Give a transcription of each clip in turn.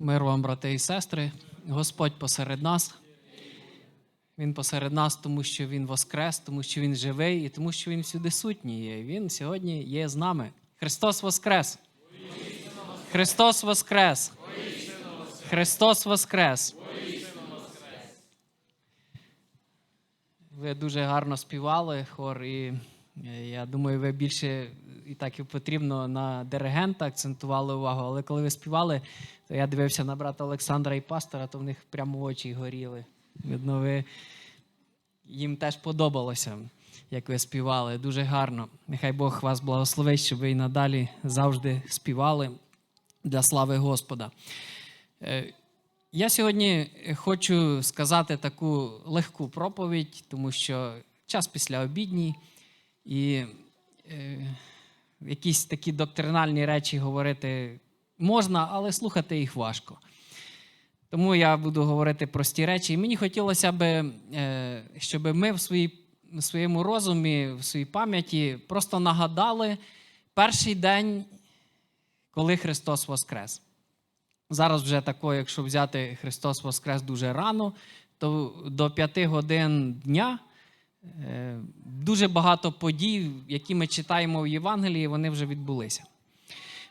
Мир вам, брати і сестри. Господь посеред нас. Він посеред нас, тому що Він воскрес, тому що Він живий і тому, що Він всюди сутній є. Він сьогодні є з нами. Христос Воскрес! Христос Воскрес! Христос Воскрес! Ви дуже гарно співали хор, і е, я думаю, ви більше і так і потрібно на диригента акцентували увагу. Але коли ви співали, то я дивився на брата Олександра і пастора, то в них прямо очі горіли. Видно, ви їм теж подобалося, як ви співали. Дуже гарно. Нехай Бог вас благословить, щоб ви і надалі завжди співали для слави Господа. Е, Я сьогодні хочу сказати таку легку проповідь, тому що час після обідній, і е, якісь такі доктринальні речі говорити можна, але слухати їх важко. Тому я буду говорити прості речі. І мені хотілося б, е, щоб ми в, своїй, в своєму розумі, в своїй пам'яті просто нагадали перший день, коли Христос Воскрес. Зараз вже тако, якщо взяти Христос Воскрес дуже рано, то до п'яти годин дня дуже багато подій, які ми читаємо в Євангелії, вони вже відбулися.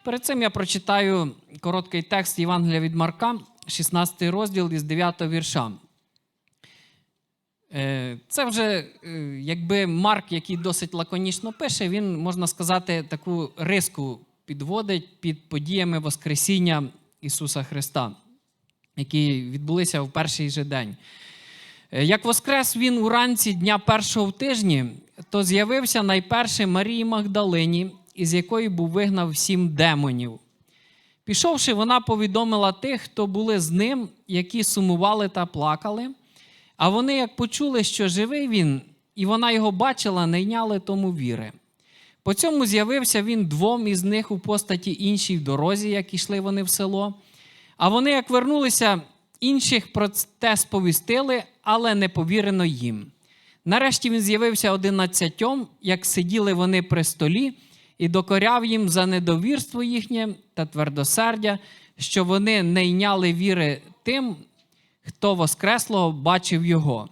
Перед цим я прочитаю короткий текст Євангелія від Марка, 16 розділ із 9 вірша. Е, Це вже е, якби Марк, який досить лаконічно пише, він, можна сказати, таку риску підводить під подіями Воскресіння Ісуса Христа, які відбулися в перший же день. Е, Як воскрес він уранці дня першого в тижні, то з'явився найперше Марії Магдалині, із якої був вигнав сім демонів. Пішовши, вона повідомила тих, хто були з ним, які сумували та плакали. А вони, як почули, що живий він, і вона його бачила, не йняли тому віри. По цьому з'явився він двом із них у постаті іншій в дорозі, як ішли вони в село. А вони, як вернулися, інших про те сповістили, але не повірено їм. Нарешті він з'явився одинадцятьом, як сиділи вони при столі, і докоряв їм за недовірство їхнє та твердосердя, що вони не йняли віри тим, хто Воскреслого бачив його.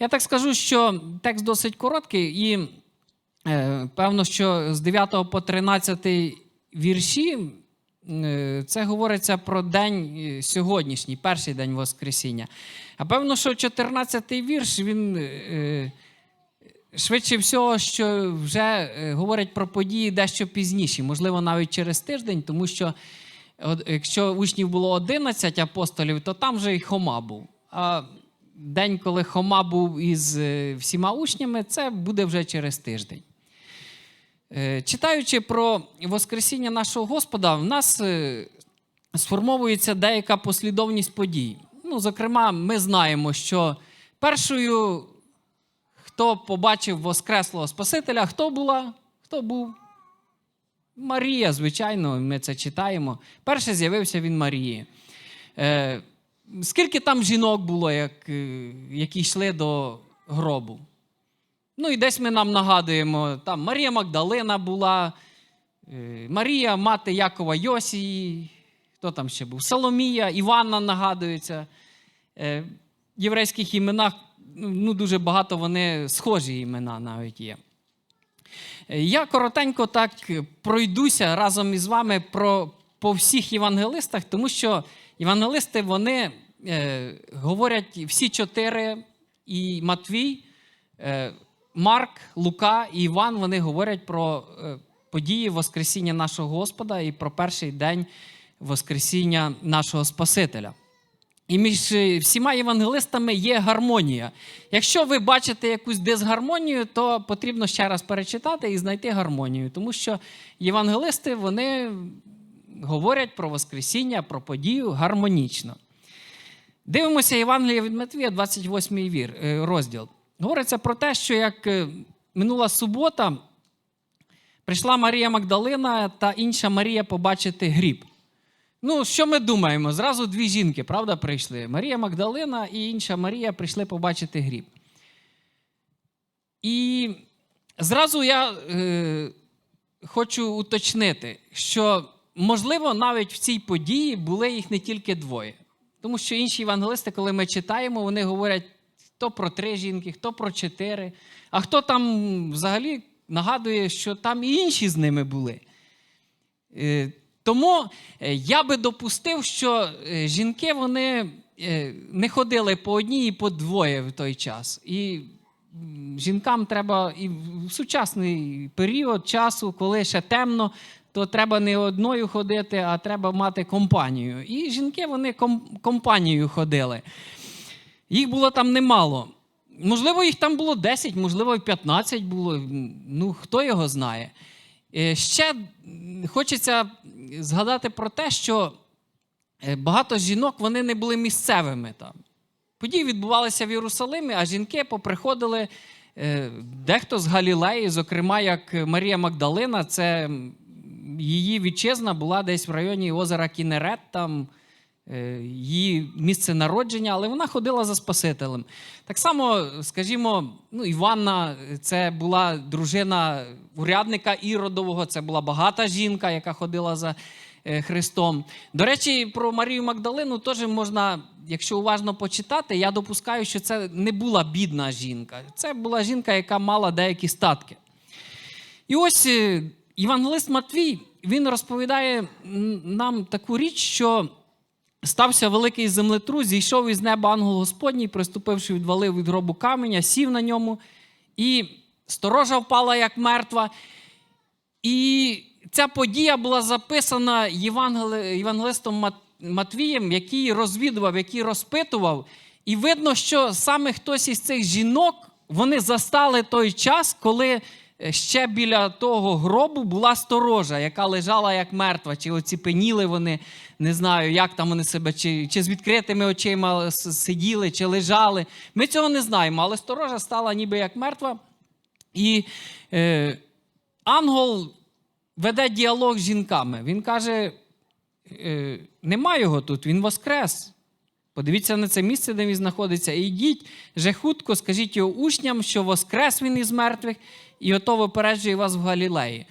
Я так скажу, що текст досить короткий, і е, певно, що з 9 по 13 вірші це говориться про день е, сьогоднішній, перший день Воскресіння. А певно, що 14-й вірш він. е, Швидше всього, що вже е, говорять про події дещо пізніші, можливо, навіть через тиждень, тому що якщо учнів було 11 апостолів, то там вже і Хома був. А день, коли Хома був із е, всіма учнями, це буде вже через тиждень. Е, Читаючи про Воскресіння нашого Господа, в нас е, сформовується деяка послідовність подій. Ну, зокрема, ми знаємо, що першою хто побачив Воскреслого Спасителя, хто була? Хто був? Марія, звичайно, ми це читаємо. Перше з'явився він Марії. Е, скільки там жінок було, як, які йшли до гробу? Ну і десь ми нам нагадуємо, там Марія Магдалина була, е, Марія, мати Якова Йосії, хто там ще був? Соломія, Іванна нагадується. Е, в єврейських іменах ну, дуже багато вони схожі імена навіть є. Е, Я коротенько так пройдуся разом із вами про, по всіх євангелистах, тому що євангелисти вони е, говорять всі чотири, і Матвій, е, Марк, Лука і Іван вони говорять про е, події Воскресіння нашого Господа і про перший день Воскресіння нашого Спасителя. І між е, всіма євангелистами є гармонія. Якщо ви бачите якусь дисгармонію, то потрібно ще раз перечитати і знайти гармонію, тому що євангелисти вони говорять про Воскресіння, про подію гармонічно. Дивимося Євангелія від Матвія, 28 е, розділ. Говориться про те, що як е, минула субота, прийшла Марія Магдалина та інша Марія побачити гріб. Ну, що ми думаємо? Зразу дві жінки, правда, прийшли. Марія Магдалина і інша Марія прийшли побачити гріб. І зразу я е, хочу уточнити, що можливо, навіть в цій події були їх не тільки двоє. Тому що інші євангелисти, коли ми читаємо, вони говорять хто про три жінки, хто про чотири, а хто там взагалі нагадує, що там і інші з ними були. Е, Тому е, я би допустив, що е, жінки вони не ходили по одній і по двоє в той час. І жінкам треба і в сучасний період часу, коли ще темно, то треба не одною ходити, а треба мати компанію. І жінки вони компанією ходили. Їх було там немало. Можливо, їх там було 10, можливо, 15 було. Ну, хто його знає. Е, Ще хочеться згадати про те, що е, багато жінок вони не були місцевими там. Події відбувалися в Єрусалимі, а жінки поприходили е, дехто з Галілеї, зокрема, як Марія Магдалина, це її вітчизна була десь в районі озера Кінерет, там її місце народження, але вона ходила за Спасителем. Так само, скажімо, ну, Іванна це була дружина урядника Іродового, це була багата жінка, яка ходила за е, Христом. До речі, про Марію Магдалину теж можна, якщо уважно почитати, я допускаю, що це не була бідна жінка. Це була жінка, яка мала деякі статки. І ось е, Євангелист Матвій він розповідає нам таку річ, що стався великий землетрус, зійшов із неба ангел Господній, приступивши, відвалив від гробу каменя, сів на ньому, і сторожа впала як мертва. І ця подія була записана євангели- євангелистом Матвієм, який розвідував, який розпитував. І видно, що саме хтось із цих жінок вони застали той час, коли е, ще біля того гробу була сторожа, яка лежала як мертва, чи оціпеніли вони, не знаю, як там вони себе, чи, чи з відкритими очима сиділи, чи лежали. Ми цього не знаємо, але сторожа стала ніби як мертва. І е, ангел веде діалог з жінками. Він каже: е, нема його тут, він воскрес. Подивіться на це місце, де він знаходиться, і йдіть же хутко, скажіть його учням, що воскрес він із мертвих, і ото випереджує вас в Галілеї.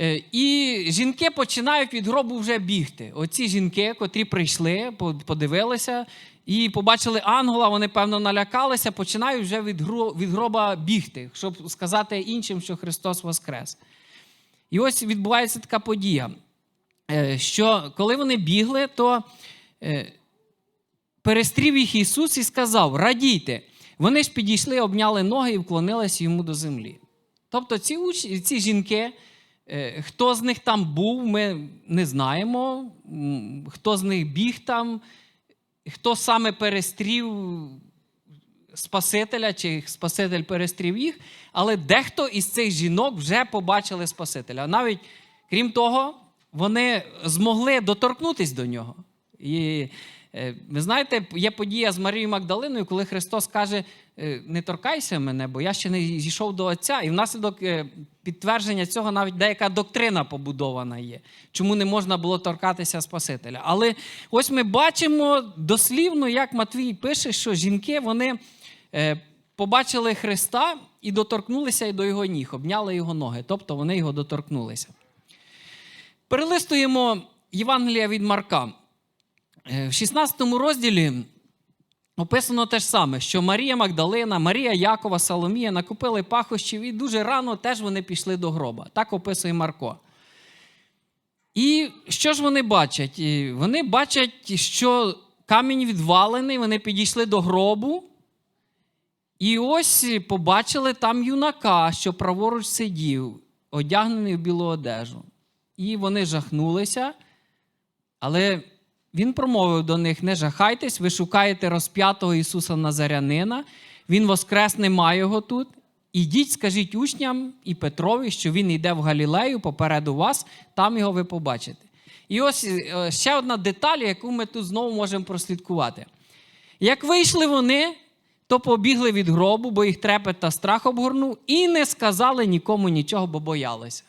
Е, І жінки починають від гробу вже бігти. Оці жінки, котрі прийшли, подивилися і побачили ангела, вони, певно, налякалися, починають вже від гроба бігти, щоб сказати іншим, що Христос воскрес. І ось відбувається така подія, е, що коли вони бігли, то е, перестрів їх Ісус і сказав: Радійте. Вони ж підійшли, обняли ноги і вклонилися йому до землі. Тобто ці, ці жінки, хто з них там був, ми не знаємо, хто з них біг там, хто саме перестрів Спасителя, чи Спаситель перестрів їх, але дехто із цих жінок вже побачили Спасителя. Навіть крім того, вони змогли доторкнутися до нього. І е, ви знаєте, є подія з Марією Магдалиною, коли Христос каже: е, не торкайся мене, бо я ще не зійшов до Отця. І внаслідок е, підтвердження цього навіть деяка доктрина побудована є, чому не можна було торкатися Спасителя. Але ось ми бачимо дослівно, як Матвій пише, що жінки вони е, побачили Христа і доторкнулися до його ніг, обняли його ноги, тобто вони його доторкнулися. Перелистуємо Євангелія від Марка. Е, В 16 розділі описано те ж саме, що Марія Магдалина, Марія Якова, Соломія накупили пахощів, і дуже рано теж вони пішли до гроба. Так описує Марко. І що ж вони бачать? Вони бачать, що камінь відвалений, вони підійшли до гробу. І ось побачили там юнака, що праворуч сидів, одягнений в білу одежу. І вони жахнулися, але він промовив до них: не жахайтесь, ви шукаєте розп'ятого Ісуса Назарянина, Він воскрес, нема його тут. Ідіть, скажіть учням і Петрові, що він йде в Галілею попереду вас, там його ви побачите. І ось е, ще одна деталь, яку ми тут знову можемо прослідкувати. Як вийшли вони, то побігли від гробу, бо їх трепет та страх обгорнув, і не сказали нікому нічого, бо боялися.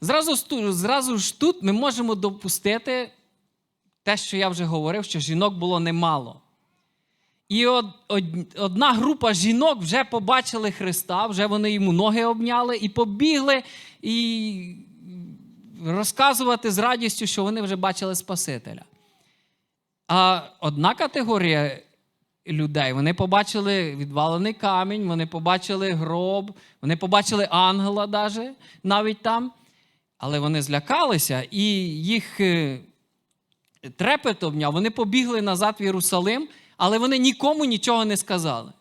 Зразу, зразу ж тут ми можемо допустити те, що я вже говорив, що жінок було немало. І од, од- одна група жінок вже побачили Христа, вже вони йому ноги обняли і побігли, і розказувати з радістю, що вони вже бачили Спасителя. А одна категорія людей, вони побачили відвалений камінь, вони побачили гроб, вони побачили ангела даже, навіть там, але вони злякалися і їх е, трепет обняв, вони побігли назад в Єрусалим, але вони нікому нічого не сказали.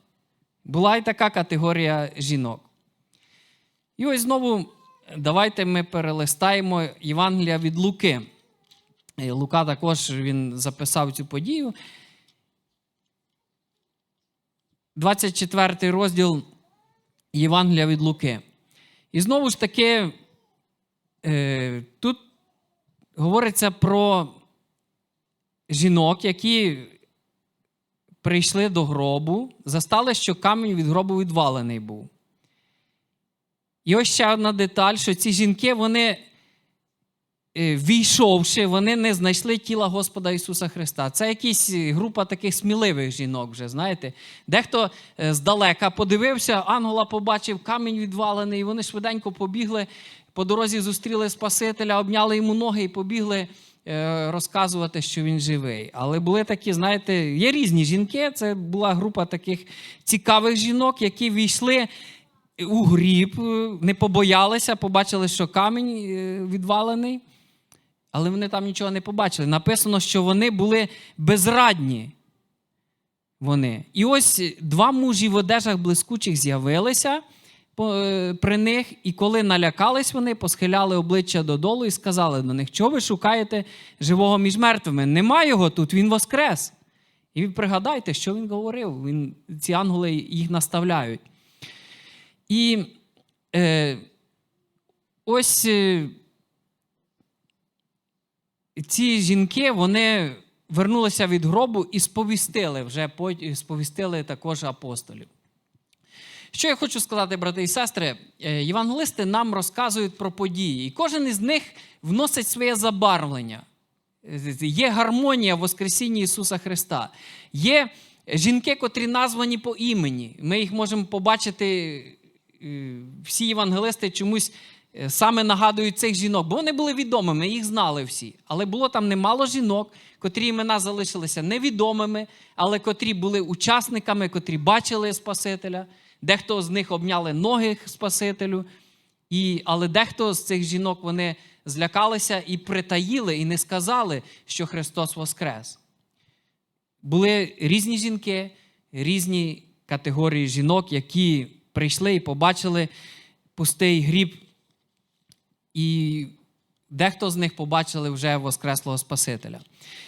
Була і така категорія жінок. І ось знову давайте ми перелистаємо Євангелія від Луки. Лука також він записав цю подію. 24 розділ Євангелія від Луки. І знову ж таки, е, тут говориться про жінок, які прийшли до гробу, застали, що камінь від гробу відвалений був. І ось ще одна деталь, що ці жінки, вони, е, війшовши, вони не знайшли тіла Господа Ісуса Христа. Це якась група таких сміливих жінок вже, знаєте. Дехто е, здалека подивився, ангела побачив, камінь відвалений, і вони швиденько побігли, по дорозі зустріли Спасителя, обняли йому ноги і побігли е, розказувати, що він живий. Але були такі, знаєте, є різні жінки. Це була група таких цікавих жінок, які війшли у гріб, е, не побоялися, побачили, що камінь е, відвалений, але вони там нічого не побачили. Написано, що вони були безрадні. Вони. І ось два мужі в одежах блискучих з'явилися е, при них, і коли налякались вони, посхиляли обличчя додолу і сказали до них: Чого ви шукаєте живого між мертвими? Нема його тут, він воскрес. І пригадайте, що він говорив. Він, ці ангели їх наставляють. І е, ось е, ці жінки вони вернулися від гробу і сповістили вже сповістили також апостолів. Що я хочу сказати, брати і сестри, Е, євангелисти нам розказують про події, і кожен із них вносить своє забарвлення. Е, Є гармонія в Воскресінні Ісуса Христа. Є жінки, котрі названі по імені. Ми їх можемо побачити, е, всі євангелисти чомусь саме нагадують цих жінок, бо вони були відомими, їх знали всі. Але було там немало жінок, котрі імена залишилися невідомими, але котрі були учасниками, котрі бачили Спасителя. Дехто з них обняли ноги Спасителю, і, але дехто з цих жінок вони злякалися і притаїли, і не сказали, що Христос Воскрес. Були різні жінки, різні категорії жінок, які прийшли і побачили пустий гріб, і дехто з них побачили вже Воскреслого Спасителя.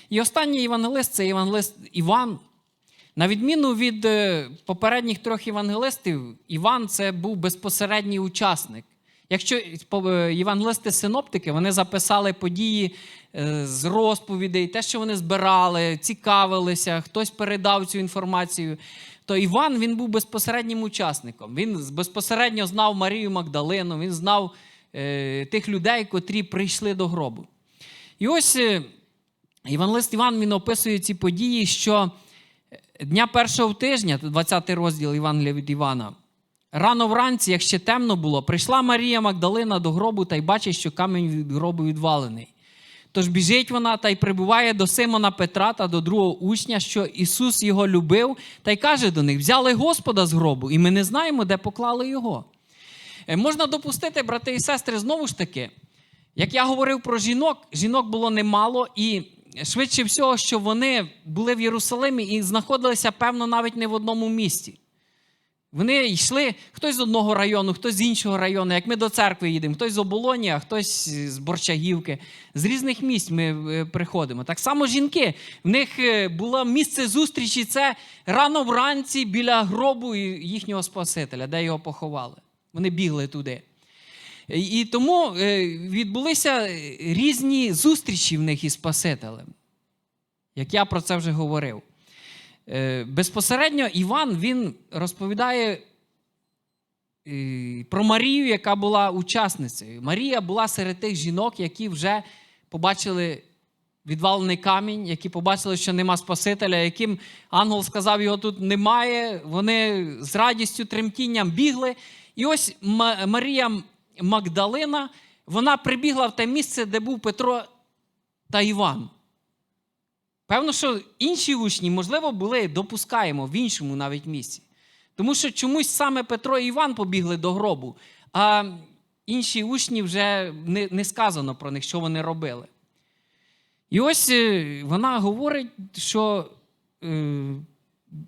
І останній євангелист це євангелист Іван. На відміну від е, попередніх трьох євангелистів, Іван це був безпосередній учасник. Якщо е, євангелисти-синоптики вони записали події е, з розповідей, те, що вони збирали, цікавилися, хтось передав цю інформацію, то Іван він був безпосереднім учасником. Він безпосередньо знав Марію Магдалину, він знав е, тих людей, котрі прийшли до гробу. І ось е, євангелист Іван він описує ці події, що дня першого тижня, 20 розділ Євангелія від Івана. Рано вранці, як ще темно було, прийшла Марія Магдалина до гробу та й бачить, що камінь від гробу відвалений. Тож біжить вона та й прибуває до Симона Петра та до другого учня, що Ісус його любив, та й каже до них: взяли Господа з гробу, і ми не знаємо, де поклали його. Е, Можна допустити, брати і сестри, знову ж таки, як я говорив про жінок, жінок було немало, і швидше всього, що вони були в Єрусалимі і знаходилися, певно, навіть не в одному місті. Вони йшли хтось з одного району, хтось з іншого району. Як ми до церкви їдемо, хтось з Оболоні, а хтось з Борчагівки. З різних місць ми е, приходимо. Так само жінки. В них е, було місце зустрічі. Це рано вранці біля гробу їхнього Спасителя, де його поховали. Вони бігли туди. І тому е, відбулися різні зустрічі в них із Спасителем, як я про це вже говорив. Е, Безпосередньо Іван він розповідає е, про Марію, яка була учасницею. Марія була серед тих жінок, які вже побачили відвалений камінь, які побачили, що нема Спасителя, яким ангел сказав, його тут немає. Вони з радістю, тремтінням бігли. І ось Марія Магдалина вона прибігла в те місце, де був Петро та Іван. Певно, що інші учні, можливо, були допускаємо в іншому навіть місці. Тому що чомусь саме Петро і Іван побігли до гробу, а інші учні вже не, не сказано про них, що вони робили. І ось е, вона говорить, що е,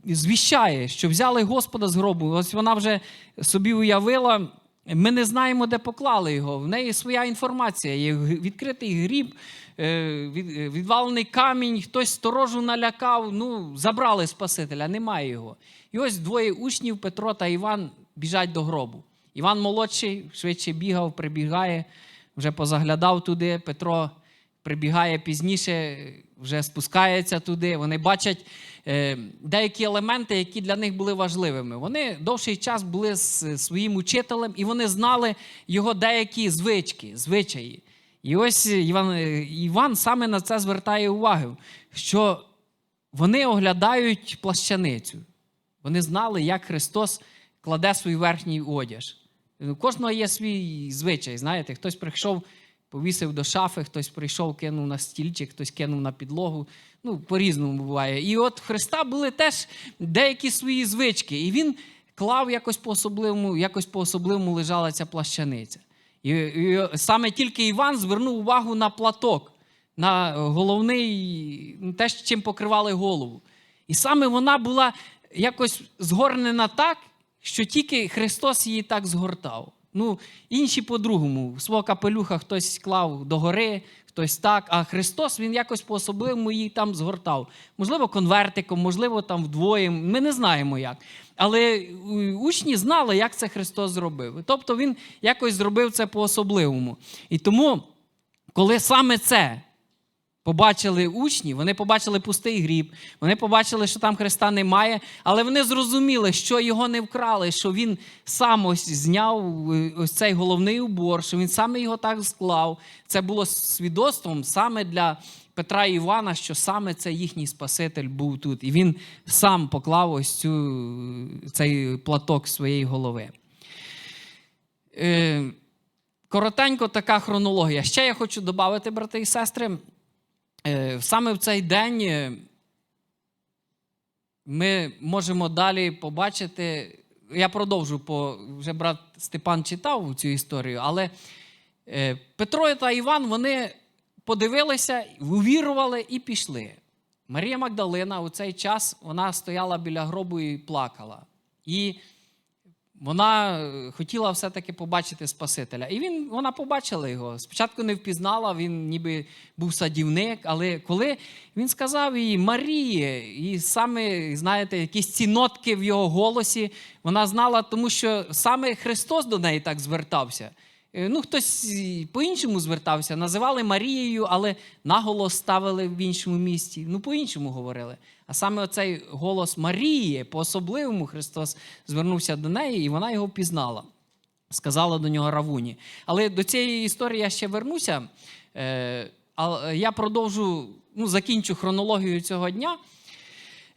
звіщає, що взяли Господа з гробу. Ось вона вже собі уявила. Ми не знаємо, де поклали його. В неї своя інформація. Є відкритий гріб, е, від- відвалений камінь, хтось сторожу налякав. Ну, забрали Спасителя, немає його. І ось двоє учнів, Петро та Іван, біжать до гробу. Іван молодший, швидше бігав, прибігає, вже позаглядав туди. Петро прибігає пізніше, вже спускається туди. Вони бачать е, деякі елементи, які для них були важливими. Вони довший час були з своїм учителем, і вони знали його деякі звички, звичаї. І ось Іван, Іван саме на це звертає увагу, що вони оглядають плащаницю. Вони знали, як Христос кладе свій верхній одяж. У кожного є свій звичай. Знаєте, хтось прийшов, повісив до шафи, хтось прийшов, кинув на стільчик, хтось кинув на підлогу. Ну, по-різному буває. І от в Христа були теж деякі свої звички. І він клав якось по-особливому, якось по-особливому лежала ця плащаниця. І, і саме тільки Іван звернув увагу на платок, на головний, те, чим покривали голову. І саме вона була якось згорнена так, що тільки Христос її так згортав. Ну, інші по-другому. Свого капелюха хтось клав догори, хтось так, а Христос він якось по-особливому її там згортав. Можливо, конвертиком, можливо, там вдвоє. Ми не знаємо як. Але е, учні знали, як це Христос зробив. Тобто він якось зробив це по-особливому. І тому, коли саме це побачили учні, вони побачили пустий гріб, вони побачили, що там Христа немає, але вони зрозуміли, що його не вкрали, що він сам ось зняв е, ось цей головний убор, що він саме його так склав. Це було свідоцтвом саме для Петра і Івана, що саме це їхній Спаситель був тут. І він сам поклав ось цю, цей платок своєї голови. Е, Коротенько така хронологія. Ще я хочу додати, брати і сестри. Е, Саме в цей день е, ми можемо далі побачити. Я продовжу, по вже брат Степан читав цю історію, але е, Петро та Іван вони подивилися, увірували і пішли. Марія Магдалина у цей час вона стояла біля гробу і плакала. І вона е, хотіла все-таки побачити Спасителя. І він, вона побачила його. Спочатку не впізнала, він ніби був садівник, але коли він сказав їй Марії, і саме, знаєте, якісь ці нотки в його голосі, вона знала, тому що саме Христос до неї так звертався. Е, Ну, хтось по-іншому звертався, називали Марією, але наголос ставили в іншому місці. Ну, по-іншому говорили. А саме оцей голос Марії, по-особливому Христос звернувся до неї, і вона його впізнала. Сказала до нього Равуні. Але до цієї історії я ще вернуся. Е, а я продовжу, ну, закінчу хронологію цього дня.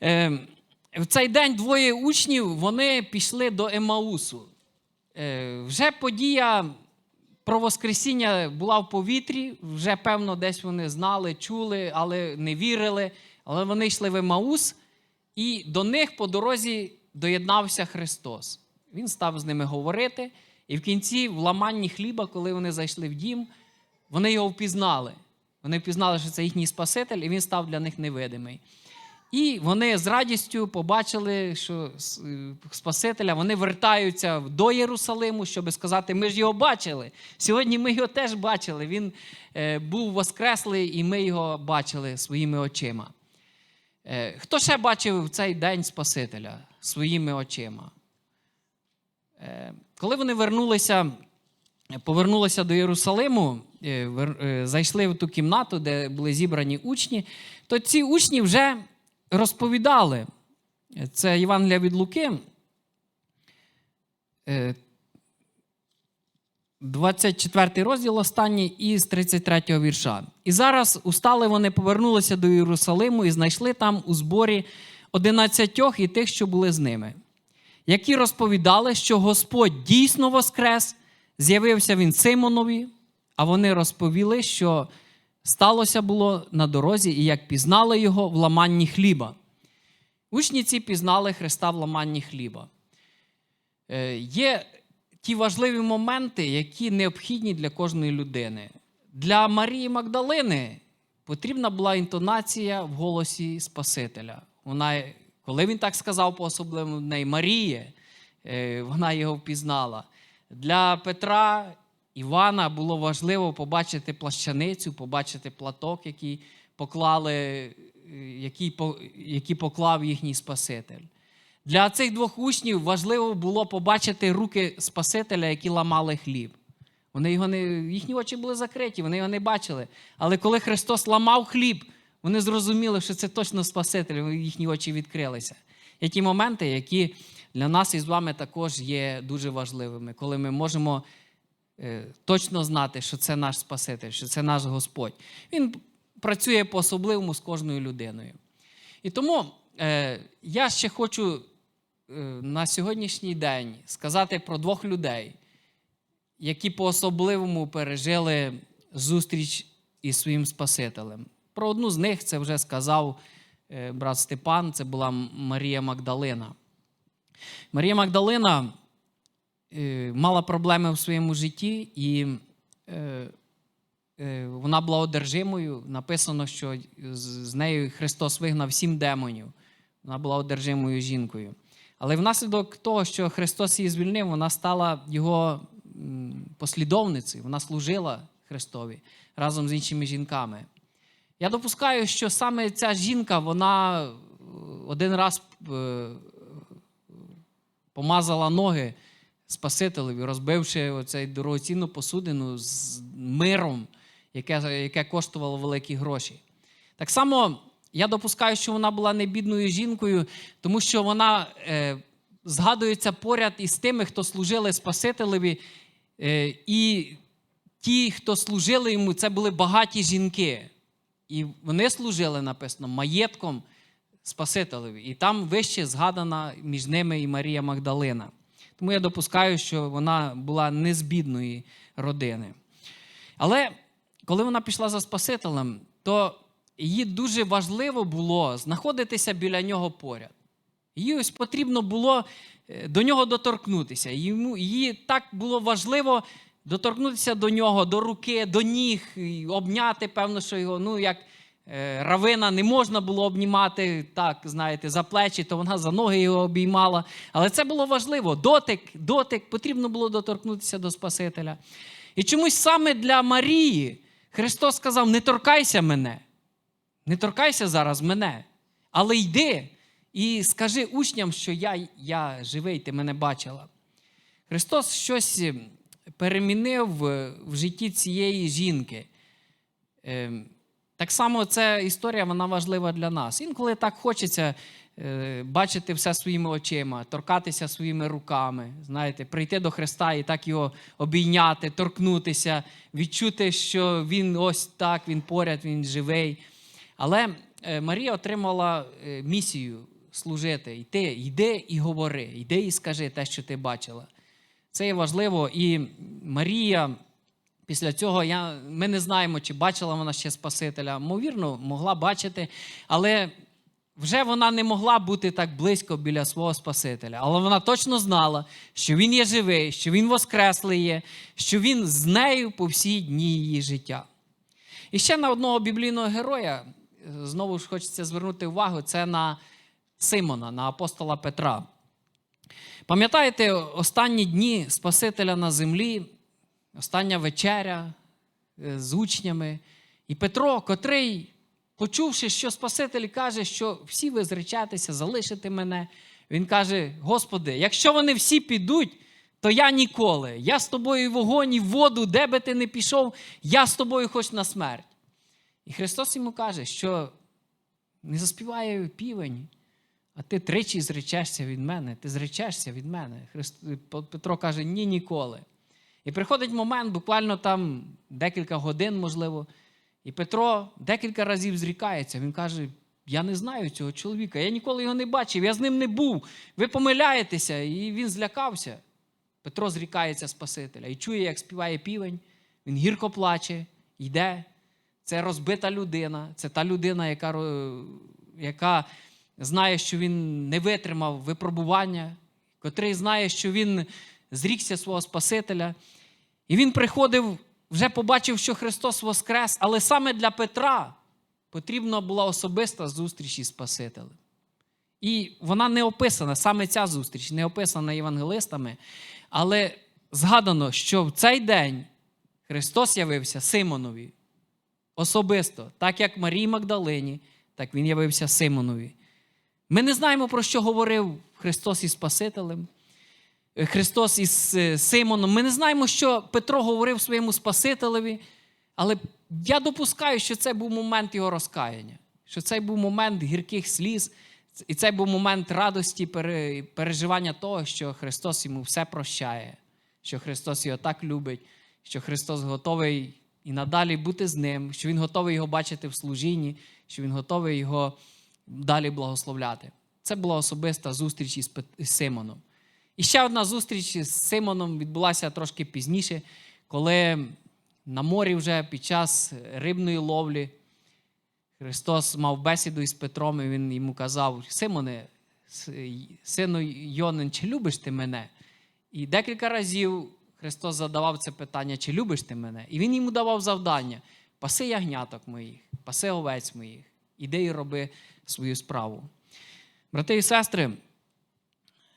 Е, в цей день двоє учнів вони пішли до Емаусу. Вже подія про Воскресіння була в повітрі, вже, певно, десь вони знали, чули, але не вірили. Але вони йшли в Емаус, і до них по дорозі доєднався Христос. Він став з ними говорити, і в кінці, в ламанні хліба, коли вони зайшли в дім, вони його впізнали. Вони впізнали, що це їхній Спаситель, і він став для них невидимий. І вони з радістю побачили, що е, Спасителя вони вертаються до Єрусалиму, щоб сказати: ми ж його бачили. Сьогодні ми його теж бачили. Він е, був воскреслий, і ми його бачили своїми очима. Е, Хто ще бачив цей день Спасителя своїми очима? Коли вони вернулися, повернулися до Єрусалиму, зайшли в ту кімнату, де були зібрані учні, то ці учні вже розповідали. Це Євангелія від Луки. е, 24 розділ останній із 33 вірша. І зараз устали вони повернулися до Єрусалиму і знайшли там у зборі 11 і тих, що були з ними, які розповідали, що Господь дійсно воскрес, з'явився він Симонові, а вони розповіли, що сталося було на дорозі, і як пізнали його в ламанні хліба. Учні ці пізнали Христа в ламанні хліба. Е, Є ті важливі моменти, які необхідні для кожної людини. Для Марії Магдалини потрібна була інтонація в голосі Спасителя. Вона, коли він так сказав по особливому в неї Маріє, е, вона його впізнала. Для Петра Івана було важливо побачити плащаницю, побачити платок, який поклали, е, який, який поклав їхній Спаситель. Для цих двох учнів важливо було побачити руки Спасителя, які ламали хліб. Вони його не, їхні очі були закриті, вони його не бачили. Але коли Христос ламав хліб, вони зрозуміли, що це точно Спаситель, їхні очі відкрилися. Є ті моменти, які для нас із вами також є дуже важливими, коли ми можемо точно знати, що це наш Спаситель, що це наш Господь. Він працює по-особливому з кожною людиною. І тому е, я ще хочу е, на сьогоднішній день сказати про двох людей, які по-особливому пережили зустріч із своїм Спасителем. Про одну з них це вже сказав е, брат Степан, це була Марія Магдалина. Марія Магдалина е, мала проблеми в своєму житті, і е, е, вона була одержимою. Написано, що з, нею Христос вигнав сім демонів. Вона була одержимою жінкою. Але внаслідок того, що Христос її звільнив, вона стала його послідовницею, вона служила Христові разом з іншими жінками. Я допускаю, що саме ця жінка, вона е, один раз е, помазала ноги Спасителеві, розбивши оцей дорогоцінну посудину з миром, яке, яке коштувало великі гроші. Так само я допускаю, що вона була не бідною жінкою, тому що вона е, згадується поряд із тими, хто служили Спасителеві, е, і ті, хто служили йому, це були багаті жінки. І вони служили, написано, маєтком Спасителеві. І там вище згадана між ними і Марія Магдалина. Тому я допускаю, що вона була не з бідної родини. Але коли вона пішла за Спасителем, то їй дуже важливо було знаходитися біля нього поряд. Їй ось потрібно було е, до нього доторкнутися. Йому, їй так було важливо доторкнутися до нього, до руки, до ніг, обняти, певно, що його, ну, як равина не можна було обнімати так, знаєте, за плечі, то вона за ноги його обіймала. Але це було важливо. Дотик, дотик, потрібно було доторкнутися до Спасителя. І чомусь саме для Марії Христос сказав: не торкайся мене. Не торкайся зараз мене, але йди і скажи учням, що я, я живий, ти мене бачила. Христос щось перемінив в в житті цієї жінки. Так само ця історія вона важлива для нас. Інколи так хочеться е, бачити все своїми очима, торкатися своїми руками, знаєте, прийти до Христа і так його обійняти, торкнутися, відчути, що Він ось так, Він поряд, Він живий. Але е, Марія отримала е, місію служити. Йти, йди і говори, йди і скажи те, що ти бачила. Це є важливо. І Марія після цього я, ми не знаємо, чи бачила вона ще Спасителя. Ймовірно, могла бачити, але вже вона не могла бути так близько біля свого Спасителя. Але вона точно знала, що він є живий, що він воскреслий є, що він з нею по всі дні її життя. І ще на одного біблійного героя, е, знову ж хочеться звернути увагу, це на Симона, на апостола Петра. Пам'ятаєте, останні дні Спасителя на землі, остання вечеря е, з учнями. І Петро, котрий, почувши, що Спаситель каже, що всі ви зречетеся, залишите мене, він каже: Господи, якщо вони всі підуть, то я ніколи. Я з тобою в вогонь, і в воду, де би ти не пішов, я з тобою хоч на смерть. І Христос йому каже, що не заспіває півень, а ти тричі зречешся від мене, ти зречешся від мене. Христ... Петро каже, ні, ніколи. І приходить момент, буквально там декілька годин, можливо, і Петро декілька разів зрікається. Він каже: Я не знаю цього чоловіка, я ніколи його не бачив, я з ним не був. Ви помиляєтеся, і він злякався. Петро зрікається Спасителя і чує, як співає півень, він гірко плаче, йде. Це розбита людина, це та людина, яка, яка знає, що він не витримав випробування, котрий знає, що він зрікся свого Спасителя. І він приходив, вже побачив, що Христос Воскрес, але саме для Петра потрібна була особиста зустріч із Спасителем. І вона не описана, саме ця зустріч, не описана євангелистами, але згадано, що в цей день Христос явився Симонові особисто, так як Марії Магдалині, так він явився Симонові. Ми не знаємо, про що говорив Христос із Спасителем, Христос із е, Симоном. Ми не знаємо, що Петро говорив своєму Спасителеві, але я допускаю, що це був момент його розкаяння, що це був момент гірких сліз, і це був момент радості, переживання того, що Христос йому все прощає, що Христос його так любить, що Христос готовий і надалі бути з ним, що Він готовий його бачити в служінні, що Він готовий його далі благословляти. Це була особиста зустріч із Симоном. І ще одна зустріч з Симоном відбулася трошки пізніше, коли на морі вже під час рибної ловлі Христос мав бесіду із Петром, і він йому казав: Симоне, сину Йонин, чи любиш ти мене? І декілька разів Христос задавав це питання, чи любиш ти мене? І він йому давав завдання: паси ягняток моїх, паси овець моїх, іди і роби свою справу. Брати і сестри,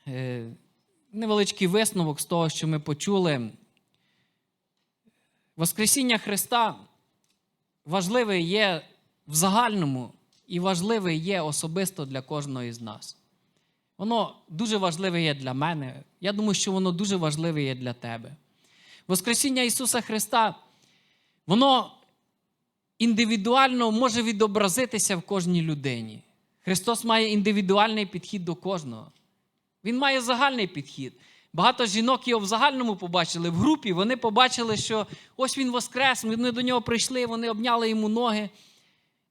е, невеличкий висновок з того, що ми почули. Воскресіння Христа важливе є в загальному і важливе є особисто для кожного із нас. Воно дуже важливе є для мене. Я думаю, що воно дуже важливе є для тебе. Воскресіння Ісуса Христа, воно індивідуально може відобразитися в кожній людині. Христос має індивідуальний підхід до кожного. Він має загальний підхід. Багато жінок його в загальному побачили. В групі вони побачили, що ось він воскрес, вони до нього прийшли, вони обняли йому ноги.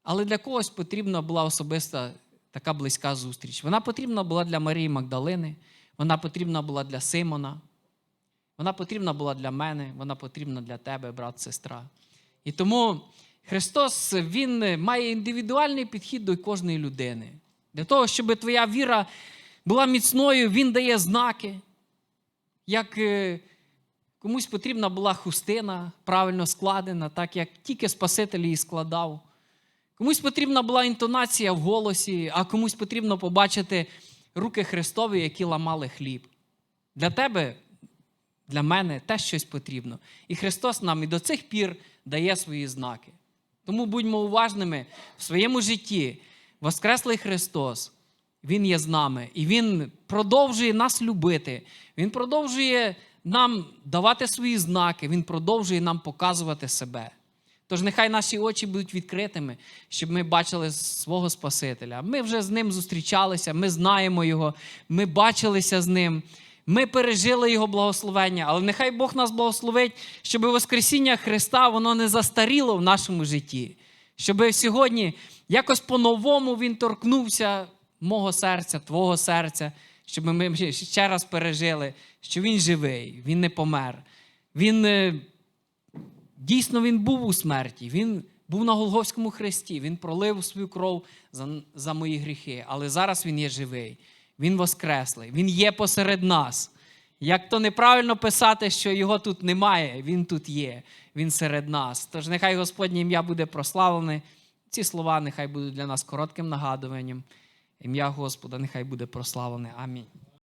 Але для когось потрібна була особиста така близька зустріч. Вона потрібна була для Марії Магдалини, вона потрібна була для Симона, вона потрібна була для мене, вона потрібна для тебе, брат, сестра. І тому Христос Він має індивідуальний підхід до кожної людини. Для того, щоб твоя віра була міцною, Він дає знаки. Як е, комусь потрібна була хустина правильно складена, так як тільки Спаситель її складав. Комусь потрібна була інтонація в голосі, а комусь потрібно побачити руки Христові, які ламали хліб. Для тебе, для мене теж щось потрібно. І Христос нам і до цих пір дає свої знаки. Тому будьмо уважними в своєму житті. Воскреслий Христос, Він є з нами, і Він продовжує нас любити. Він продовжує нам давати свої знаки, Він продовжує нам показувати себе. Тож нехай наші очі будуть відкритими, щоб ми бачили свого Спасителя. Ми вже з ним зустрічалися, ми знаємо Його, ми бачилися з ним, ми пережили Його благословення. Але нехай Бог нас благословить, щоб Воскресіння Христа воно не застаріло в нашому житті. Щоб сьогодні якось по-новому Він торкнувся мого серця, Твого серця, щоб ми ще раз пережили, що Він живий, Він не помер. Він. е, Дійсно, він був у смерті, він був на Голговському хресті, він пролив свою кров за, за мої гріхи, але зараз він є живий, він воскреслий, він є посеред нас. Як то неправильно писати, що його тут немає, він тут є, він серед нас. Тож нехай Господнє ім'я буде прославлене. Ці слова нехай будуть для нас коротким нагадуванням. Ім'я Господа нехай буде прославлене. Амінь.